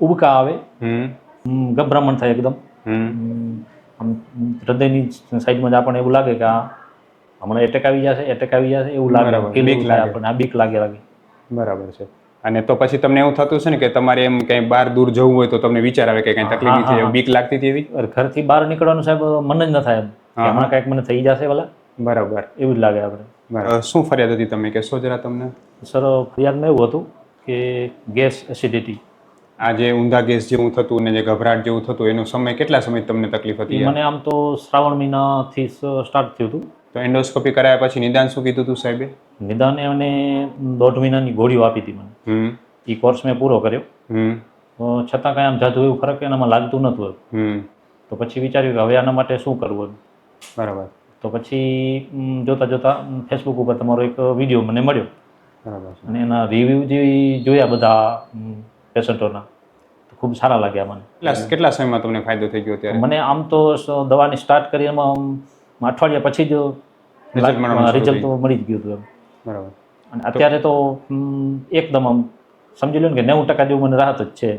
ઉબકા આવે ગભરામણ થાય એકદમ. આમ હૃદયની સાઈડમાં જ આપણને એવું લાગે કે આ હમણાં એટેક આવી જશે એટેક આવી જશે એવું લાગે. બીક લાગે. આપણને આ બીક લાગે લાગે. બરાબર છે. અને તો પછી તમને એવું થતું છે ને કે તમારે એમ કઈ બહાર દૂર જવું હોય તો તમને વિચાર આવે કે કઈ તકલીફ નથી બીક લાગતી હતી એવી? ઘરથી બહાર નીકળવાનું સાહેબ મન જ ન થાય એમ. હમણાં કાંઈક મને થઈ જશે ભલા. બરાબર. એવું જ લાગે આપણે શું ફરિયાદ હતી તમે કહેશો જરા તમને. સર ફરિયાદમાં એવું હતું કે ગેસ એસિડિટી. આ જે ઊંધા ગેસ જેવું થતું ને જે ગભરાટ જેવું થતું એનો સમય કેટલા સમય તમને તકલીફ હતી? મને આમ તો શ્રાવણ મહિનાથી સ્ટાર્ટ થયું હતું. તો એન્ડોસ્કોપી કરાયા પછી નિદાન શું કીધું હતું સાહેબે? નિદાને મને દોઢ મહિનાની ગોળીઓ આપી હતી મને. એ કોર્સ મેં પૂરો કર્યો. છતાં કાંઈ આમ જાજુ એવું ફરક એનામાં લાગતું નહોતું હમ. તો પછી વિચાર્યું કે હવે આના માટે શું કરવું. બરાબર. તો પછી જોતા જોતા ફેસબુક ઉપર તમારો એક વીડિયો મને મળ્યો. બરાબર અને એના રિવ્યૂ જે જોયા બધા પેશન્ટોના. ખૂબ સારા લાગ્યા મને. કેટલા કેટલા સમયમાં તમને ફાયદો થઈ ગયો ત્યારે? મને આમ તો દવાની સ્ટાર્ટ કરી એમાં અઠવાડિયા પછી જ રિઝલ્ટ તો મળી જ ગયું હતું એમ. બરાબર. અને અત્યારે તો એકદમ આમ સમજી લો ને કે નેવું ટકા જેવું મને રાહત જ છે